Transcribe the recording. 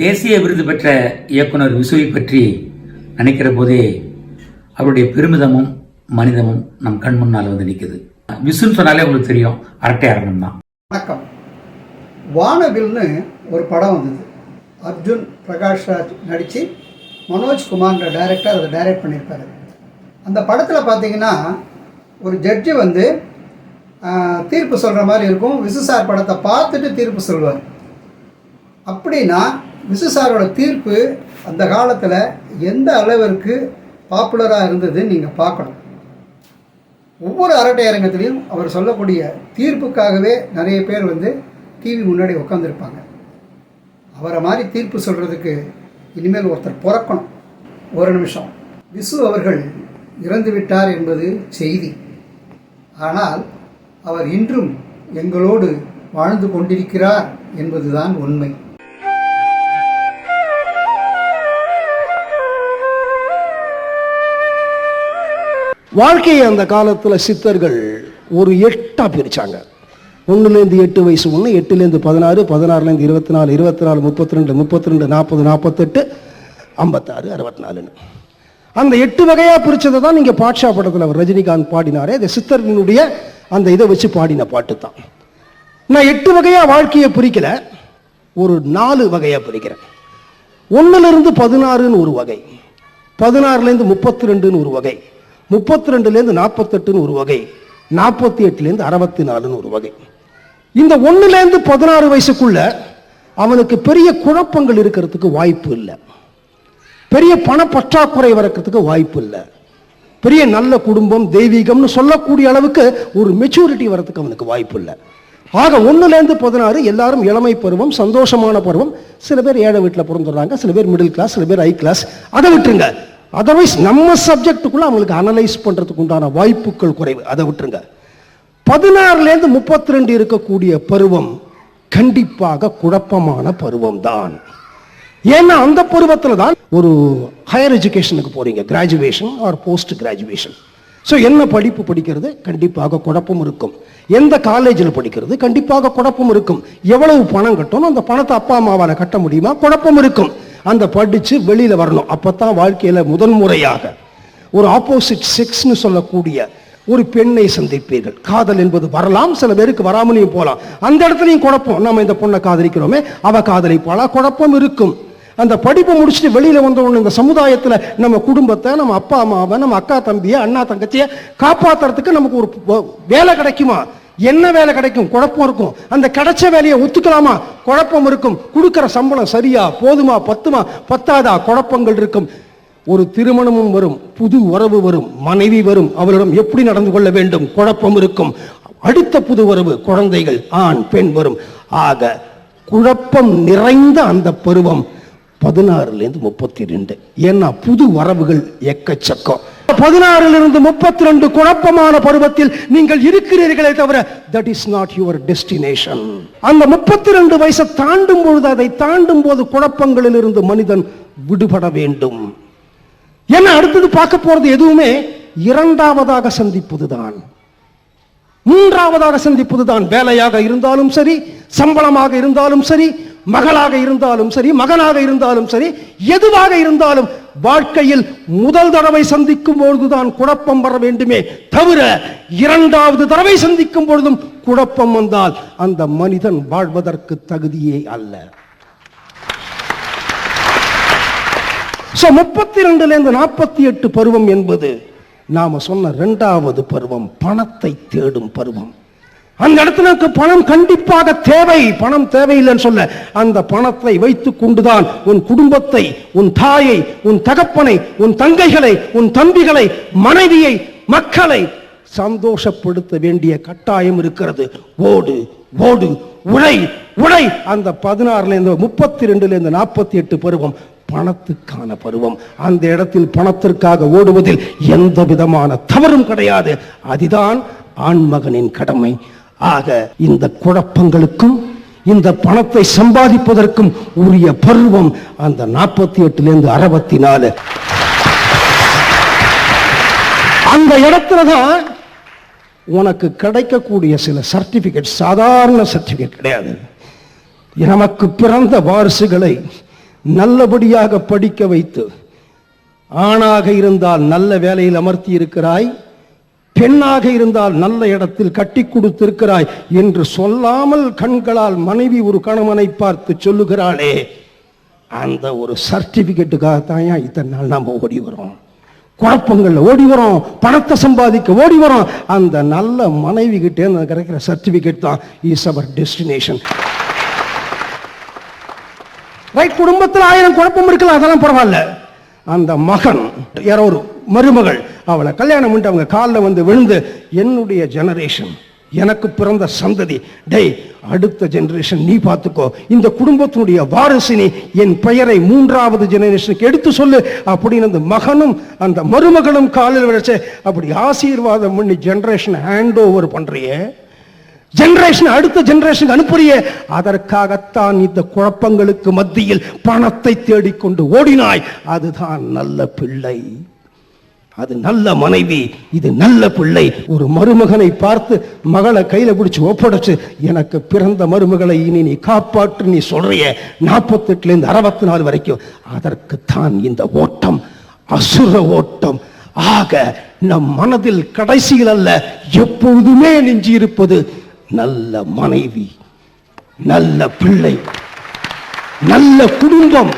தேசிய விருது பெற்ற இயக்குனர் விசுவை பற்றி நினைக்கிற போதே அவருடைய பெருமிதமும் மனிதமும் நம் கண் முன்னால் வந்து நிற்குது. விசுன்னு சொன்னாலே உங்களுக்கு தெரியும் அரட்டை அரங்கம் தான். வணக்கம். வானவில்னு ஒரு படம் வந்தது. அர்ஜுன் பிரகாஷ் ராஜ் நடித்து மனோஜ் குமார்ன்ற டைரக்டர் அதை டைரக்ட் பண்ணியிருப்பார். அந்த படத்தில் பார்த்தீங்கன்னா ஒரு ஜட்ஜி வந்து தீர்ப்பு சொல்கிற மாதிரி இருக்கும். விசு சார் படத்தை பார்த்துட்டு தீர்ப்பு சொல்வார் அப்படின்னா விசு தீர்ப்பு அந்த காலத்தில் எந்த அளவிற்கு பாப்புலராக இருந்ததுன்னு நீங்கள் பார்க்கணும். ஒவ்வொரு அரட்டை அரங்கத்திலையும் அவர் சொல்லக்கூடிய தீர்ப்புக்காகவே நிறைய பேர் வந்து டிவி முன்னாடி உட்காந்துருப்பாங்க அவரை மாதிரி தீர்ப்பு சொல்கிறதுக்கு இனிமேல் ஒருத்தர் பிறக்கணும். ஒரு நிமிஷம். விசு அவர்கள் இறந்து விட்டார் என்பது செய்தி. ஆனால் அவர் இன்றும் எங்களோடு வாழ்ந்து கொண்டிருக்கிறார் என்பதுதான் உண்மை. வாழ்க்கையை அந்த காலத்தில் சித்தர்கள் ஒரு எட்டாக பிரித்தாங்க ஒன்றுலேருந்து எட்டு வயசு ஒன்று எட்டுலேருந்து பதினாறு பதினாறுலேருந்து இருபத்தி நாலு இருபத்தி நாலு முப்பத்தி ரெண்டு முப்பத்தி ரெண்டு நாற்பது நாற்பத்தெட்டு ஐம்பத்தாறு அறுபத்தி நாலுன்னு அந்த எட்டு வகையாக பிரித்ததை தான் நீங்கள் பாட்ஷா படத்தில் அவர் ரஜினிகாந்த் பாடினாரே. இந்த சித்தர்களினுடைய அந்த இதை வச்சு பாடின பாட்டு தான் நான் எட்டு வகையாக வாழ்க்கையை பிரிக்கல ஒரு நாலு வகையாக பிரிக்கிறேன். ஒன்றுலேருந்து பதினாறுன்னு ஒரு வகை பதினாறுலேருந்து முப்பத்தி ரெண்டுன்னு ஒரு வகை முப்பத்தி ரெண்டுலேருந்து நாற்பத்தெட்டுன்னு ஒரு வகை நாற்பத்தி எட்டுலேருந்து அறுபத்தி நாலுன்னு ஒரு வகை. இந்த ஒன்றுலேருந்து பதினாறு வயசுக்குள்ள அவனுக்கு பெரிய குழப்பங்கள் இருக்கிறதுக்கு வாய்ப்பு இல்லை. பெரிய பணப்பற்றாக்குறை வரக்கிறதுக்கு வாய்ப்பு இல்லை. பெரிய நல்ல குடும்பம் தெய்வீகம்னு சொல்லக்கூடிய அளவுக்கு ஒரு மெச்சூரிட்டி வரத்துக்கு அவனுக்கு வாய்ப்பு இல்லை. ஆக ஒன்றுலேருந்து பதினாறு எல்லாரும் இளமை பருவம் சந்தோஷமான பருவம். சில பேர் ஏழை வீட்டில் பிறந்துடுறாங்க சில பேர் மிடில் கிளாஸ் சில பேர் ஹை கிளாஸ் அதை விட்டுருங்க. அதர்வைஸ் நம்ம சப்ஜெக்டுக்குள்ள அவங்களுக்கு அனலைஸ் பண்றதுக்கு உண்டான வாய்ப்புகள் குறைவு. அதை விட்டுருங்க. பதினாறுலேருந்து முப்பத்தி ரெண்டு இருக்கக்கூடிய பருவம் கண்டிப்பாக குழப்பமான பருவம் தான் ஏன்னா அந்த பருவத்தில் தான் ஒரு ஹையர் எஜுகேஷனுக்கு போறீங்க. Graduation or post graduation so என்ன படிப்பு படிக்கிறது? கண்டிப்பாக குழப்பம் இருக்கும். எந்த காலேஜில் படிக்கிறது? கண்டிப்பாக குழப்பம் இருக்கும். எவ்வளவு பணம் கட்டணும்? அந்த பணத்தை அப்பா அம்மாவால் கட்ட முடியுமா? குழப்பம் இருக்கும். அந்த படித்து வெளியில் வரணும். அப்போ தான் வாழ்க்கையில் முதல் முதன்முறையாக ஒரு ஆப்போசிட் செக்ஸ்னு சொல்லக்கூடிய ஒரு பெண்ணை சந்திப்பீர்கள். காதல் என்பது வரலாம். சில பேருக்கு வராமலையும் போகலாம் அந்த இடத்துலையும் குழப்பம். நம்ம இந்த பொண்ணை காதலிக்கிறோமே அவ காதலிப்பாளா? குழப்பம் இருக்கும். அந்த படிப்பை முடிச்சுட்டு வெளியில் வந்தவொன்னு இந்த சமுதாயத்தில் நம்ம குடும்பத்தை நம்ம அப்பா அம்மாவை நம்ம அக்கா தம்பியை அண்ணா தங்கச்சியை காப்பாற்றுறதுக்கு நமக்கு ஒரு வேலை கிடைக்குமா? என்ன வேலை கிடைக்கும்? குழப்பம் இருக்கும். அந்த கிடைச்ச வேலையை ஒத்துக்கலாமா? குழப்பம் இருக்கும். கொடுக்கிற சம்பளம் சரியா போதுமா பத்துமா? பத்தாதா? குழப்பங்கள் இருக்கும். ஒரு திருமணமும் வரும். புது உறவு வரும். மனைவி வரும். அவளிடம் எப்படி நடந்து கொள்ள வேண்டும்? குழப்பம் இருக்கும். அடுத்த புது உறவு குழந்தைகள் ஆண் பெண் வரும். ஆக குழப்பம் நிறைந்த அந்த பருவம் பதினாறுல இருந்து முப்பத்தி ரெண்டு ஏன்னா புது வரவுகள் எக்கச்சக்கம். பதினாறிலிருந்து முப்பத்தி ரெண்டு குழப்பமான பருவத்தில் நீங்கள் இருக்கிறீர்களே தவிர that is not your destination அந்த முப்பத்தி ரெண்டு வயசை தாண்டும் பொழுது அதை தாண்டும் போது குழப்பங்களில் இருந்து மனிதன் விடுபட வேண்டும். ஏன்னா அடுத்தது பார்க்க போறது எதுவுமே? இரண்டாவதாக சந்திப்பதுதான். மூன்றாவதாக சந்திப்பதுதான். வேலையாக இருந்தாலும் சரி சம்பளமாக இருந்தாலும் சரி மகளாக இருந்தாலும் சரி மகனாக இருந்தாலும் சரி எதுவாக இருந்தாலும் வாழ்க்கையில் முதல் தடவை சந்திக்கும் பொழுதுதான் குழப்பம் வர வேண்டுமே தவிர இரண்டாவது தடவை சந்திக்கும் பொழுதும் குழப்பம் வந்தால் அந்த மனிதன் வாழ்வதற்கு தகுதியே அல்ல. சோ முப்பத்தி ரெண்டுல இருந்து நாற்பத்தி எட்டு பருவம் என்பது நாம சொன்ன இரண்டாவது பருவம் பணத்தை தேடும் பருவம். அந்த இடத்துல இருக்க பணம் கண்டிப்பாக தேவை. பணம் தேவையில்லைன்னு சொல்ல அந்த பணத்தை வைத்துக் கொண்டுதான் உன் குடும்பத்தை உன் தாயை உன் தகப்பனை உன் தங்கைகளை உன் தம்பிகளை மனைவியை மக்களை சந்தோஷப்படுத்த வேண்டிய கட்டாயம் இருக்கிறது. ஓடு ஓடு உழை உழை. அந்த பதினாறுல இருந்து முப்பத்தி ரெண்டுல இருந்து நாற்பத்தி எட்டு பருவம் பணத்துக்கான பருவம். அந்த இடத்தில் பணத்திற்காக ஓடுவதில் எந்த விதமான தவறும் கிடையாது. அதுதான் ஆண்மகனின் கடமை. ஆக இந்த குழப்பங்களுக்கும் இந்த பணத்தை சம்பாதிப்பதற்கும் உரிய பருவம் அந்த நாற்பத்தி எட்டுலேருந்து அறுபத்தி நாலு அந்த இடத்துல தான் உனக்கு கிடைக்கக்கூடிய சில சர்டிபிகேட் சாதாரண சர்டிபிகேட் கிடையாது. நமக்கு பிறந்த வாரிசுகளை நல்லபடியாக படிக்க வைத்து ஆணாக இருந்தால் நல்ல வேலையில் அமர்த்தி இருக்கிறாய் பெண்ணாக இருந்தால் நல்ல இடத்தில் கட்டி கொடுத்திருக்கிறாய் என்று சொல்லாமல் கண்களால் மனைவி ஒரு கணவனை பார்த்து சொல்லுகிறாளே அந்த ஒரு சர்டிபிகேட்டுக்காகத்தான் இத்தனை நாள் நாம் ஓடி வரோம். குழப்பங்கள்ல ஓடி வரோம் பணத்தை சம்பாதிக்க ஓடி வரோம். அந்த நல்ல மனைவி கிட்டே கிடைக்கிற சர்டிபிகேட் தான் இஸ் அவர் டெஸ்டினேஷன் ரைட் குடும்பத்தில் ஆயிரம் குழப்பம் இருக்கலாம் அதெல்லாம் பரவாயில்ல. அந்த மகன் யாரோ ஒரு மருமகள் அவளை கல்யாணம் பண்ணிட்டு அவங்க காலில் வந்து விழுந்து என்னுடைய ஜெனரேஷன் எனக்கு பிறந்த சந்ததி. டேய் அடுத்த ஜெனரேஷன் நீ பார்த்துக்கோ. இந்த குடும்பத்தினுடைய வாரிசினி என் பெயரை மூன்றாவது ஜெனரேஷனுக்கு எடுத்து சொல்லு. அப்படின்னு அந்த மகனும் அந்த மருமகளும் காலில் விளைச்சு அப்படி ஆசீர்வாதம் பண்ணி ஜெனரேஷன் ஹேண்ட் ஓவர் பண்றியே. ஜெனரேஷன் அடுத்த ஜெனரேஷன் அனுப்புறியே. அதற்காகத்தான் இந்த குழப்பங்களுக்கு மத்தியில் பணத்தை தேடிக்கொண்டு ஓடினாய். அதுதான் நல்ல பிள்ளை. அது நல்ல மனைவி இது நல்ல பிள்ளை. ஒரு மருமகனை பார்த்து மகளை கையில பிடிச்சு ஒப்படைச்சு எனக்கு பிறந்த மருமகளை இனி நீ காப்பாற்று நீ சொல்றிய. நாற்பத்தெட்டுல இருந்து அறுபத்தி நாலு வரைக்கும். அதற்குத்தான் இந்த ஓட்டம் அசுர ஓட்டம். ஆக நம் மனதில் கடைசியில் அல்ல எப்பொழுதுமே நெஞ்சி இருப்பது நல்ல மனைவி நல்ல பிள்ளை நல்ல குடும்பம்.